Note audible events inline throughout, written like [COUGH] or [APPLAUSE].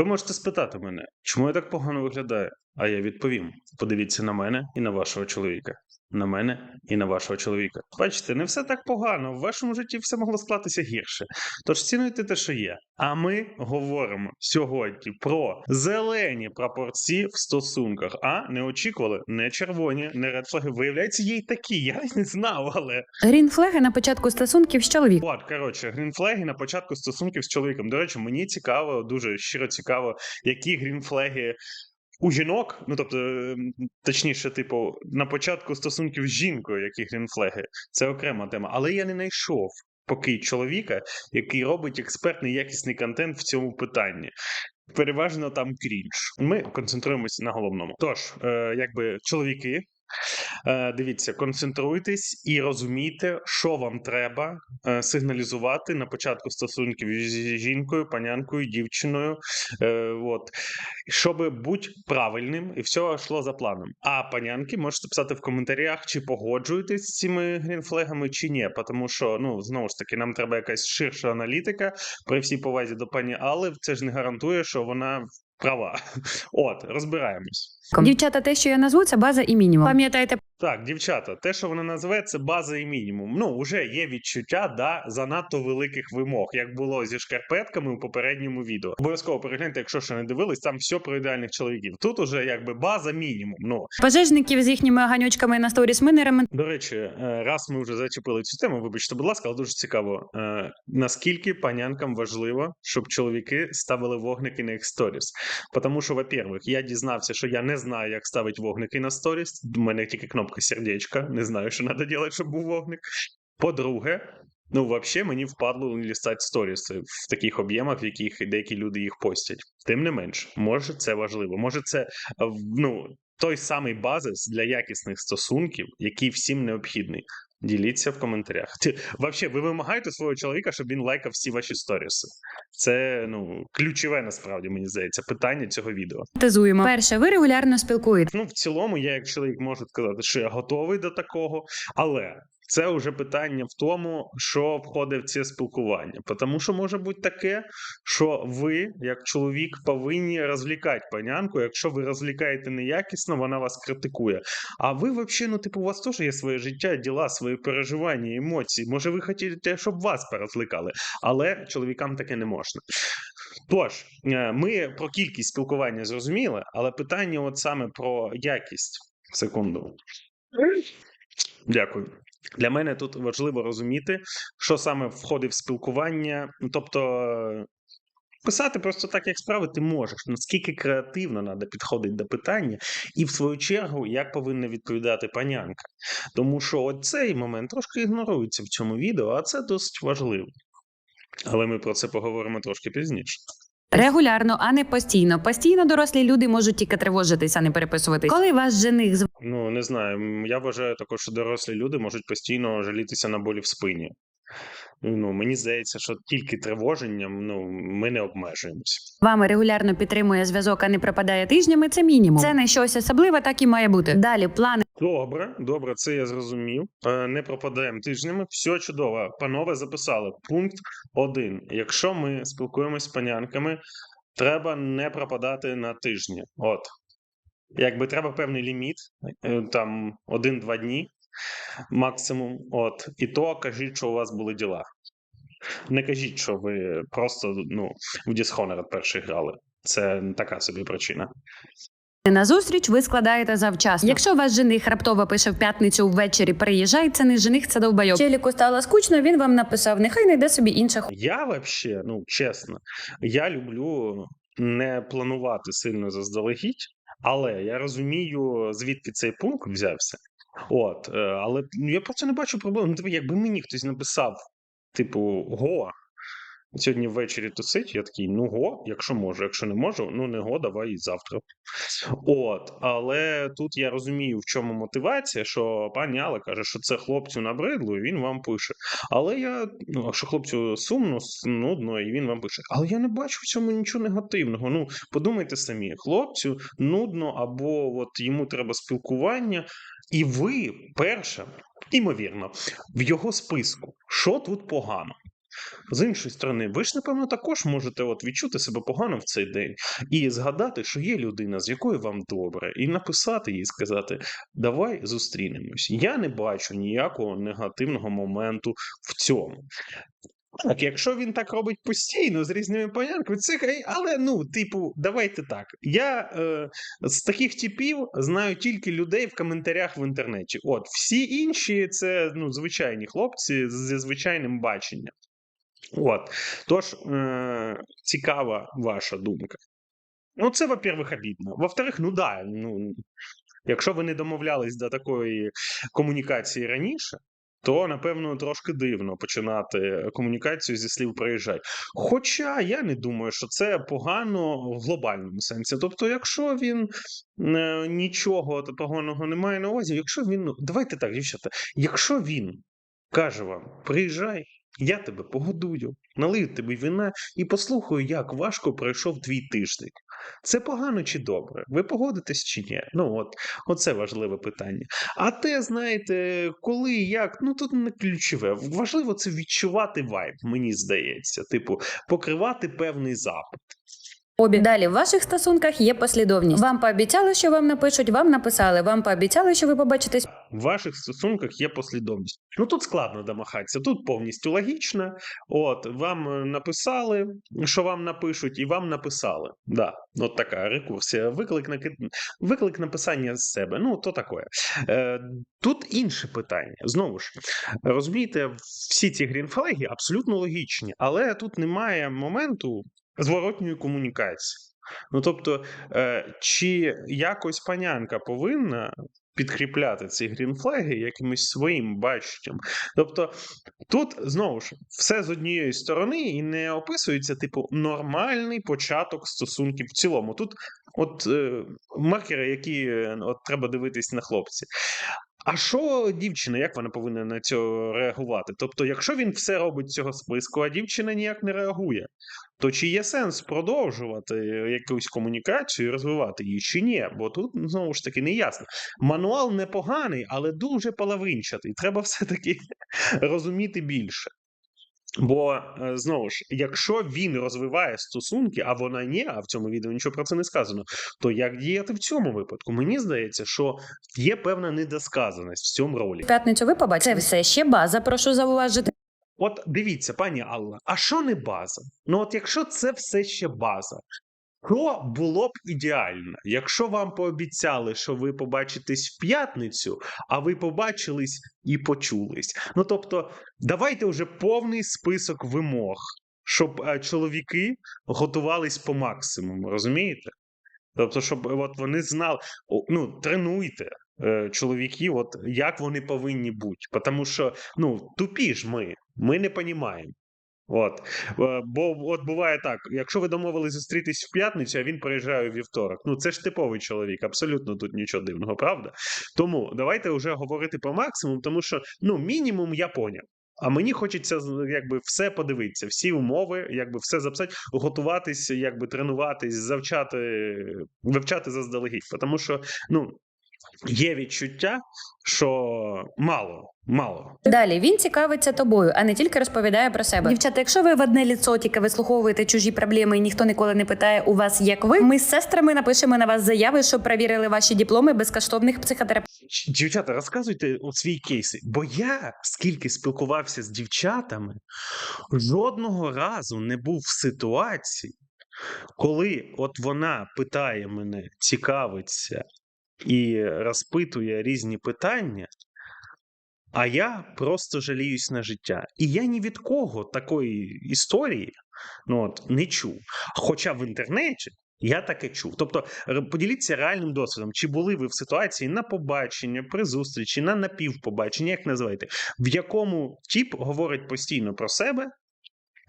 Ви можете спитати мене, чому я так погано виглядаю? А я відповім: подивіться на мене і на вашого чоловіка. На мене і на вашого чоловіка. Бачите, не все так погано. В вашому житті все могло склатися гірше. Тож цінуйте те, що є. А ми говоримо сьогодні про зелені прапорці в стосунках. А не очікували, не червоні, не редфлаги. Виявляється, є й такі. Я не знав, але Грінфлеги на початку стосунків з чоловіком. От, коротше, грінфлеги на початку стосунків з чоловіком. До речі, мені цікаво, дуже щиро цікаво, які грінфлеги у жінок, ну тобто, ем, точніше, типу, на початку стосунків з жінкою, які грінфлеги. Це окрема тема. Але я не знайшов поки чоловіка, який робить експертний якісний контент в цьому питанні. Переважно там крінж. Ми концентруємося на головному. Тож, е, якби чоловіки, Дивіться, концентруйтесь і розумійте, що вам треба е, сигналізувати на початку стосунків з жінкою, панянкою, дівчиною. Е, От. Щоб бути правильним і все йшло за планом. А панянки можете писати в коментарях, чи погоджуєтесь з цими грінфлегами, чи ні. Тому що, ну, знову ж таки, нам треба якась ширша аналітика при всій повазі до пані Алли. Це ж не гарантує, що вона права. [LAUGHS] От, розбираємось. Дівчата, те, що я назву, це база і мінімум. Пам'ятайте Так, дівчата, те, що вона називає, це база і мінімум. Ну, вже є відчуття да, занадто великих вимог, як було зі шкарпетками у попередньому відео. Обов'язково перегляньте, якщо ще не дивились, там все про ідеальних чоловіків. Тут уже якби база мінімум. Ну пожежників з їхніми ганючками на сторіс ми не ремонтуємо. до речі, е, раз ми вже зачепили цю тему, вибачте, будь ласка, але дуже цікаво, е, наскільки панянкам важливо, щоб чоловіки ставили вогники на їх сторіс. Тому що, во-первых, я дізнався, що я не знаю, як ставити вогники на сторіс. У мене тільки кнопка сердечка, не знаю, що треба робити, щоб був вогник. По-друге, ну, взагалі, мені впадло лістати сторіси в таких об'ємах, в яких деякі люди їх постять. Тим не менш, може, це важливо. Може, це е, ну, той самий базис для якісних стосунків, який всім необхідний. Діліться в коментарях. Ти, вообще, ви вимагаєте свого чоловіка, щоб він лайкав всі ваші сторіси. Це ну ключове насправді мені здається питання цього відео. Тезуємо Перше, ви регулярно спілкуєтесь. Ну, в цілому, я як чоловік можу сказати, що я готовий до такого, але це вже питання в тому, що входить в це спілкування. Тому що може бути таке, що ви, як чоловік, повинні розвлікати панянку. Якщо ви розвлікаєте неякісно, вона вас критикує. А ви, взагалі, ну, типу, у вас теж є своє життя, діла, свої переживання, емоції. Може, ви хочете, щоб вас порозвлікали, але чоловікам таке не можна. Тож, е, ми про кількість спілкування зрозуміли, але питання от саме про якість. Секунду. Дякую. Для мене тут важливо розуміти, що саме входить в спілкування. Тобто, е, писати просто так, як справи, ти можеш. Наскільки креативно треба підходити до питання, і в свою чергу, як повинна відповідати панянка. Тому що цей момент трошки ігнорується в цьому відео, а це досить важливо. Але ми про це поговоримо трошки пізніше. Регулярно, а не постійно. Постійно дорослі люди можуть тільки тривожитися, а не переписуватись. Коли ваш жених з Ну, не знаю. Я вважаю також, що дорослі люди можуть постійно жалітися на болі в спині. Ну, мені здається, що тільки тривоженням ну, ми не обмежуємося. вами регулярно підтримує зв'язок, а не пропадає тижнями, це мінімум. Це не щось особливе, так і має бути. Далі плани Добре, добре, це я зрозумів. Е, Не пропадаємо тижнями. Все чудово. Панове записали. Пункт один. Якщо ми спілкуємось з панянками, треба не пропадати на тижні. От. Якби треба певний ліміт, е, там один-два дні максимум. От. І то кажіть, що у вас були діла. Не кажіть, що ви просто ну, в Dishonored перший грали. Це така собі причина. на зустріч ви складаєте завчасно. Якщо ваш жених раптово пише в п'ятницю ввечері, приїжджай, це не жених, це довбайок. Челіку стало скучно, він вам написав, нехай знайде собі інших. Я вообще, ну чесно, я люблю не планувати сильно заздалегідь, але я розумію, звідки цей пункт взявся. От, е, але я просто не бачу проблем. Ну, якби мені хтось написав, типу, го. Сьогодні ввечері тусить, я такий, ну го, якщо можу, якщо не можу, ну не го, давай і завтра. От, але тут я розумію, в чому мотивація, що пані Алла каже, що це хлопцю набридло, і він вам пише. Але я, ну, що хлопцю сумно, нудно, і він вам пише. Але я не бачу в цьому нічого негативного. Ну, подумайте самі, хлопцю нудно, або от йому треба спілкування, і ви перше, імовірно, в його списку, що тут погано? з іншої сторони, ви ж, напевно, також можете от відчути себе погано в цей день і згадати, що є людина, з якою вам добре, і написати їй сказати: Давай зустрінемось. Я не бачу ніякого негативного моменту в цьому. Так, якщо він так робить постійно з різними понянками, це хай, але ну, типу, давайте так. Я е, з таких типів знаю тільки людей в коментарях в інтернеті. От, всі інші це ну, звичайні хлопці зі звичайним баченням. От. Тож, е, цікава ваша думка. Ну, це, во-первых, обідно. Во-вторых, ну да, ну, якщо ви не домовлялись до такої комунікації раніше, то напевно трошки дивно починати комунікацію зі слів приїжджай. Хоча я не думаю, що це погано в глобальному сенсі. Тобто, якщо він е, нічого поганого не має на увазі, якщо він, ну, давайте так, дівчата, якщо він каже вам, приїжджай, я тебе погодую, налию тобі вина і послухаю, як важко пройшов твій тиждень. Це погано чи добре? Ви погодитесь чи ні? Ну от, оце важливе питання. А те, знаєте, коли як, ну тут не ключове. Важливо це відчувати вайб, мені здається. Типу, покривати певний запит. Обі далі в ваших стосунках є послідовність. Вам пообіцяли, що вам напишуть, вам написали. Вам пообіцяли, що ви побачитесь. В ваших стосунках є послідовність. Ну тут складно домахатися, тут повністю логічно. От вам е, написали, що вам напишуть, і вам написали. Да, от така рекурсія. Виклик на виклик написання з себе. Ну то таке. Е, тут інше питання. Знову ж розумієте, всі ці грінфлаги абсолютно логічні, але тут немає моменту зворотньої комунікації. Ну тобто, е, чи якось панянка повинна підкріпляти ці грінфлаги якимось своїм баченням. Тобто тут знову ж все з однієї сторони і не описується, типу, нормальний початок стосунків в цілому. Тут от е, маркери, які е, от, треба дивитись на хлопці. А що дівчина, як вона повинна на це реагувати? Тобто, якщо він все робить з цього списку, а дівчина ніяк не реагує, то чи є сенс продовжувати якусь комунікацію і розвивати її, чи ні? Бо тут знову ж таки не ясно. Мануал непоганий, але дуже половинчатий. Треба [LAUGHS] все-таки розуміти більше. Бо е, знову ж, якщо він розвиває стосунки, а вона ні, а в цьому відео нічого про це не сказано, то як діяти в цьому випадку? Мені здається, що є певна недосказаність в цьому ролі. П'ятницю ви побачите. Це все ще база. Прошу зауважити. От дивіться, пані Алла, а що не база? Ну от якщо це все ще база, то було б ідеально, якщо вам пообіцяли, що ви побачитесь в п'ятницю, а ви побачились і почулись. Ну тобто, давайте вже повний список вимог, щоб е, чоловіки готувались по максимуму, розумієте? Тобто, щоб от вони знали, ну, тренуйте е, чоловіків, от як вони повинні бути. Тому що ну, тупі ж ми, ми не розуміємо. От. Е, Бо от буває так: якщо ви домовились зустрітись в п'ятницю, а він приїжджає у вівторок. Ну це ж типовий чоловік, абсолютно тут нічого дивного, правда? Тому давайте вже говорити по максимуму, тому що ну, мінімум я поняв. А мені хочеться якби все подивитися, всі умови, якби все записати, готуватись, якби тренуватись, завчати, вивчати заздалегідь. Тому що ну, є відчуття, що мало, мало. Далі він цікавиться тобою, а не тільки розповідає про себе. Дівчата, якщо ви в одне ліцо тільки вислуховуєте чужі проблеми і ніхто ніколи не питає у вас, як ви, ми з сестрами напишемо на вас заяви, щоб перевірили ваші дипломи безкоштовних психотерапевтів. Дівчата, розказуйте от свій кейси. Бо я, скільки спілкувався з дівчатами, жодного разу не був в ситуації, коли от вона питає мене, цікавиться і розпитує різні питання, а я просто жаліюсь на життя. І я ні від кого такої історії ну, от, не чув. Хоча в інтернеті я таке чув. Тобто, поділіться реальним досвідом. Чи були ви в ситуації на побачення, при зустрічі, на напівпобачення, як називаєте, в якому тіп говорить постійно про себе.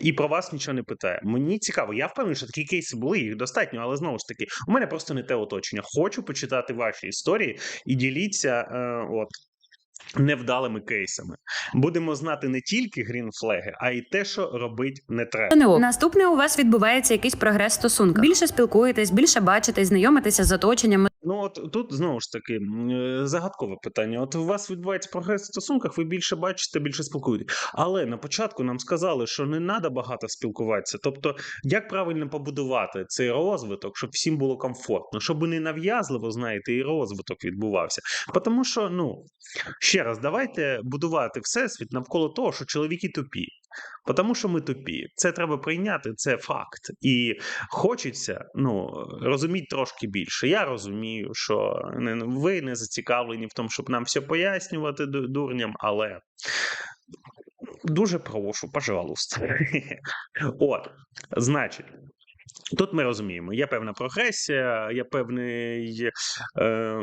І про вас нічого не питає. Мені цікаво, я впевнений, що такі кейси були, їх достатньо, але знову ж таки, у мене просто не те оточення. Хочу почитати ваші історії і діліться е, от, невдалими кейсами. Будемо знати не тільки грінфлеги, а й те, що робить не треба. Наступне у вас відбувається якийсь прогрес стосунках. Більше спілкуєтесь, більше бачитесь, знайомитеся з оточенням. Ну, от тут знову ж таки е, загадкове питання. От у вас відбувається прогрес в стосунках, ви більше бачите, більше спілкуєтесь. Але на початку нам сказали, що не треба багато спілкуватися. Тобто, як правильно побудувати цей розвиток, щоб всім було комфортно, щоб не нав'язливо, знаєте, і розвиток відбувався. Тому що, ну ще раз, давайте будувати всесвіт навколо того, що чоловіки тупі. Тому що ми тупі. Це треба прийняти, це факт. І хочеться ну, розуміти трошки більше. Я розумію, що ви не зацікавлені в тому, щоб нам все пояснювати дурням, але дуже прошу, пожалуйста. [LAUGHS] От, значить. Тут ми розуміємо, є певна прогресія, є певний е,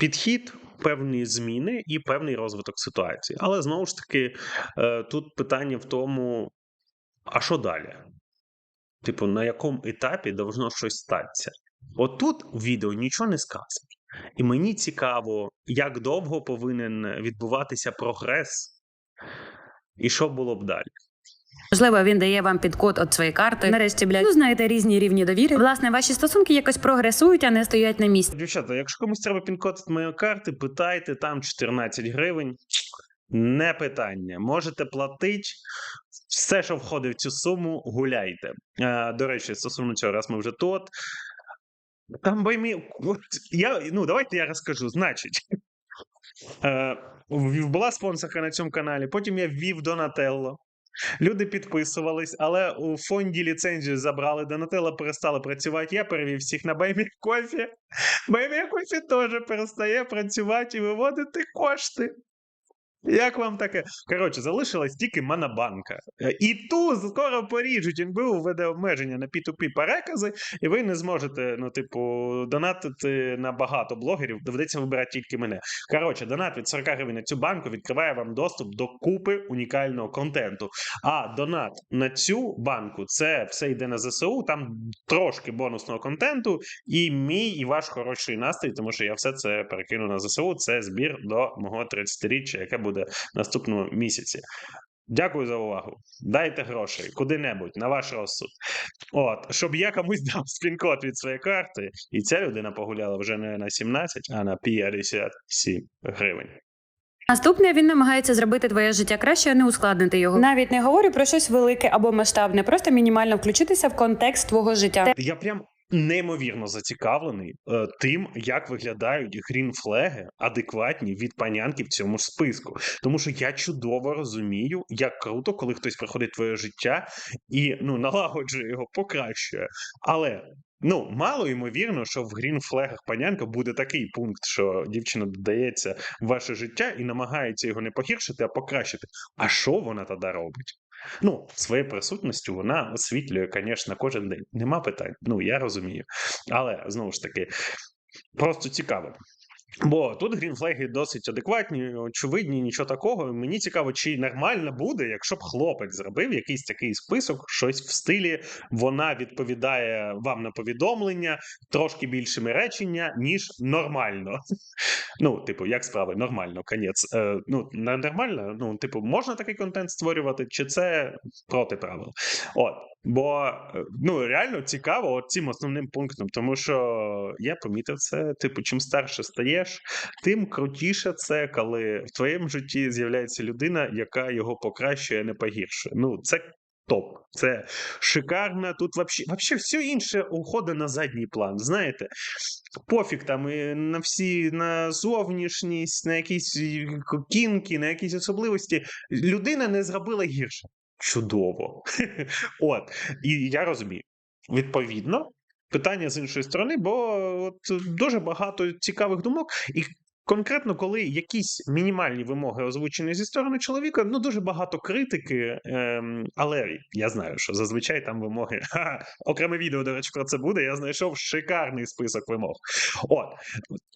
підхід, певні зміни і певний розвиток ситуації. Але знову ж таки, е, тут питання в тому, а що далі? Типу, на якому етапі должно щось статися? От тут у відео нічого не сказано. І мені цікаво, як довго повинен відбуватися прогрес, і що було б далі. Можливо, він дає вам підкод від своєї карти. Нарешті, блядь, ну знаєте різні рівні довіри. Власне, ваші стосунки якось прогресують, а не стоять на місці. Дівчата, якщо комусь треба пін-код моєї карти, питайте, там 14 гривень. Не питання. Можете платити. Все, що входить в цю суму, гуляйте. Е, до речі, стосовно цього, раз ми вже тут. Там баймі. Я, ну, давайте я розкажу. Значить, е, була спонсорка на цьому каналі, потім я ввів Донателло. Люди підписувались, але у фонді ліцензію забрали. Донателло перестало працювати. Я перевів всіх на Баймі Кофі. Баймі Кофі теж перестає працювати і виводити кошти. Як вам таке? Коротше, залишилась тільки Монобанка. Е, І ту скоро поріжуть, НБУ введе обмеження на P2P перекази, і ви не зможете, ну, типу, донатити на багато блогерів, доведеться вибирати тільки мене. Коротше, донат від 40 гривень на цю банку відкриває вам доступ до купи унікального контенту. А донат на цю банку це все йде на ЗСУ, там трошки бонусного контенту, і мій, і ваш хороший настрій, тому що я все це перекину на ЗСУ. Це збір до мого 30-річчя, яке буде в наступному місяці. Дякую за увагу. Дайте грошей куди-небудь на ваш розсуд. От, щоб я комусь [LAUGHS] дав спін-код від своєї карти, і ця людина погуляла вже не на 17, а на 57 гривень. Наступне він намагається зробити твоє життя краще, а не ускладнити його. Навіть не говорю про щось велике або масштабне, просто мінімально включитися в контекст твого життя. Я прям неймовірно зацікавлений е, тим, як виглядають грінфлеги адекватні від панянки в цьому списку. Тому що я чудово розумію, як круто, коли хтось приходить в твоє життя і ну налагоджує його, покращує. Але. Ну, мало ймовірно, що в грінфлегах панянка буде такий пункт, що дівчина додається в ваше життя і намагається його не погіршити, а покращити. А що вона тоді робить? Ну, своєю присутністю вона освітлює, звісно, кожен день. Нема питань. Ну, я розумію. Але знову ж таки, просто цікаво. Бо тут грінфлеги досить адекватні, очевидні, нічого такого. Мені цікаво, чи нормально буде, якщо б хлопець зробив якийсь такий список, щось в стилі вона відповідає вам на повідомлення трошки більшими речення, ніж нормально. [LAUGHS] Ну, типу, як справи? Нормально, конець. Е, ну, нормально, ну, типу, можна такий контент створювати, чи це проти правил? От. Бо е, ну реально цікаво цим основним пунктом, тому що я помітив це. Типу, чим старше стаєш, тим крутіше це, коли в твоєму житті з'являється людина, яка його покращує, а не погіршує. Ну, це топ, це шикарно. Тут вообще, вообще все інше уходить на задній план. Знаєте, пофіг там і на всі на зовнішність, на якісь кінки, на якісь особливості. Людина не зробила гірше. Чудово. [LAUGHS] От, і я розумію. Відповідно, питання з іншої сторони, бо от дуже багато цікавих думок, і конкретно, коли якісь мінімальні вимоги озвучені зі сторони чоловіка, ну дуже багато критики, ем, але я знаю, що зазвичай там вимоги. [LAUGHS] Ха, окреме відео, до речі, про це буде. Я знайшов шикарний список вимог. От.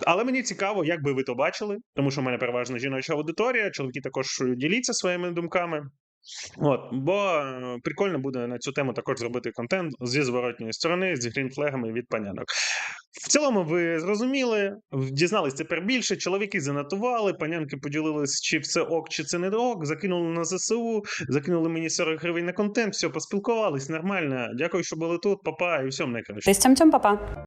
Але мені цікаво, як би ви то бачили, тому що в мене переважно жіноча аудиторія, чоловіки також діліться своїми думками. От, бо е, прикольно буде на цю тему також зробити контент зі зворотньої сторони, з грінфлегами від панянок. В цілому, ви зрозуміли, дізнались тепер більше. Чоловіки занотували, панянки поділились, чи це ок, чи це не ок. Закинули на ЗСУ, закинули мені 40 гривень на контент, все, поспілкувались нормально. Дякую, що були тут. Папа, і всьому найкраще. Ти з папа.